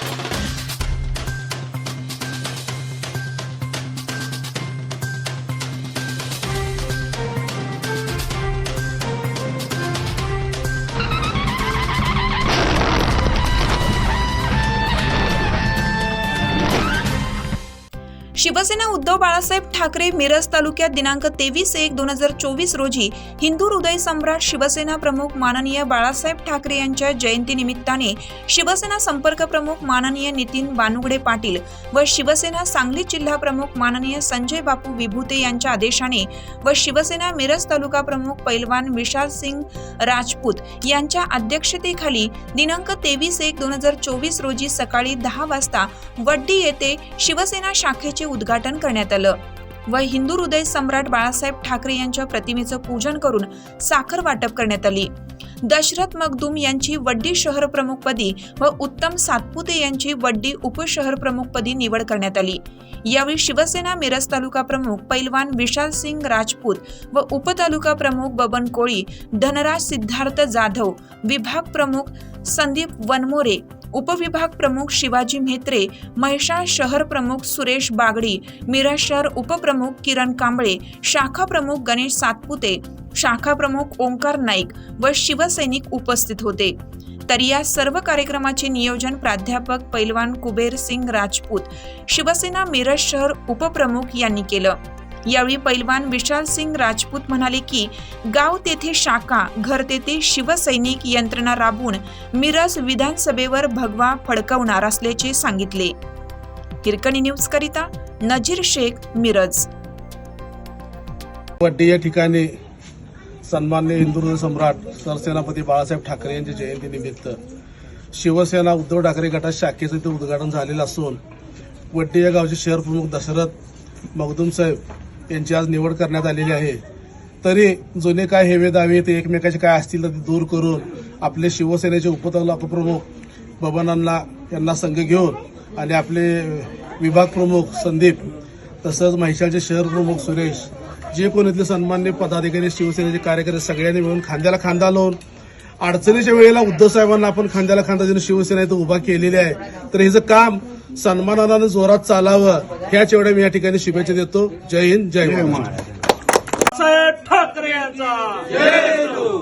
Thank you. Shiv Sena Uddhav Balasaheb Thackeray Miraj तालुक्यात दिनांक तेवीस एक दोन हजार चोवीस रोजी हिंदू हृदय सम्राट शिवसेना प्रमुख माननीय बाळासाहेब ठाकरे यांच्या जयंतीनिमित्ताने शिवसेना संपर्क प्रमुख माननीय नितीन बानुगडे पाटील व शिवसेना सांगली जिल्हा प्रमुख माननीय संजय बापू विभूते यांच्या आदेशाने व शिवसेना मिरज तालुका प्रमुख पैलवान विशाल सिंग राजपूत यांच्या अध्यक्षतेखाली दिनांक तेवीस एक दोन हजार चोवीस रोजी सकाळी दहा वाजता वड्डी येथे शिवसेना शाखेचे उद्घाटन करण्यात आलं. व हिंदू हृदय सम्राट बाळासाहेब ठाकरे यांच्या प्रतिमेचं पूजन करून साखर वाटप करण्यात आली. दशरथ मगदूम यांची वड्डी शहर प्रमुखपदी व उत्तम सातपुते यांची वड्डी उपशहर प्रमुखपदी निवड करण्यात आली. यावेळी शिवसेना मिरज तालुका प्रमुख पैलवान विशाल सिंग राजपूत व उपतालुका प्रमुख बबन कोळी धनराज सिद्धार्थ जाधव विभाग प्रमुख संदीप वनमोरे उपविभाग प्रमुख शिवाजी म्हेत्रे म्हैसाळ शहर प्रमुख सुरेश बागडी मिरज शहर उपप्रमुख किरण कांबळे शाखा प्रमुख गणेश सातपुते शाखा प्रमुख ओंकार नाईक व शिवसैनिक उपस्थित होते. तर या सर्व कार्यक्रमाचे नियोजन प्राध्यापक पैलवान कुबेर सिंग राजपूत शिवसेना मिरज शहर उपप्रमुख यांनी केलं. यावेळी पैलवान विशाल सिंग राजपूत म्हणाले की गाव तेथे शाखा घर तेथे शिवसैनिक यंत्रणा राबवून मिरज विधानसभेवर भगवा फडकवणार असल्याचे सांगितले. हिरकणी न्यूज करिता नजीर शेख मिरज. या ठिकाणी सन्मान्य हिंदू सम्राट सरसेनापती बाळासाहेब ठाकरे यांच्या जयंतीनिमित्त शिवसेना उद्धव ठाकरे गटात शाखेचं इथे उद्घाटन झालेलं असून वड्डी या गावचे शहर प्रमुख दशरथ मखदूम साहेब यांची आज निवड करण्यात आलेली आहे. तरी जुने काय हेवे दावे ते एकमेकाचे काय असतील तर ते दूर करून आपले शिवसेनेचे उपतला उपप्रमुख बबनांना यांना संघ घेऊन आणि आपले विभाग प्रमुख संदीप तसंच म्हैसाळचे शहर प्रमुख सुरेश जे कोण इथले सन्मान्य पदाधिकारी शिवसेनेचे कार्यकर्ते सगळ्यांनी मिळून खांद्याला खांदा लावून अडचणीच्या वेळेला उद्धव साहेबांना आपण खांद्याला खांदा देऊन शिवसेना इथं उभा केलेली आहे. तर हिचं काम सन्मानानं जोरात चालावं ह्याच एवढ्या मी या ठिकाणी शुभेच्छा देतो. जय हिंद जय महाराष्ट्र साहेब ठाकरे यांचा.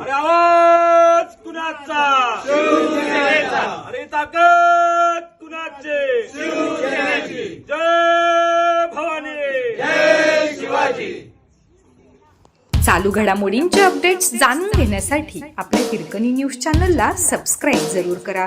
अरे आवाज कुणाचा? अरे ताकद कुणाचे? जय भवानी. चालू घडामोडींचे अपडेट्स जाणून घेण्यासाठी आपल्या हिरकणी न्यूज चॅनलला सबस्क्राईब जरूर करा.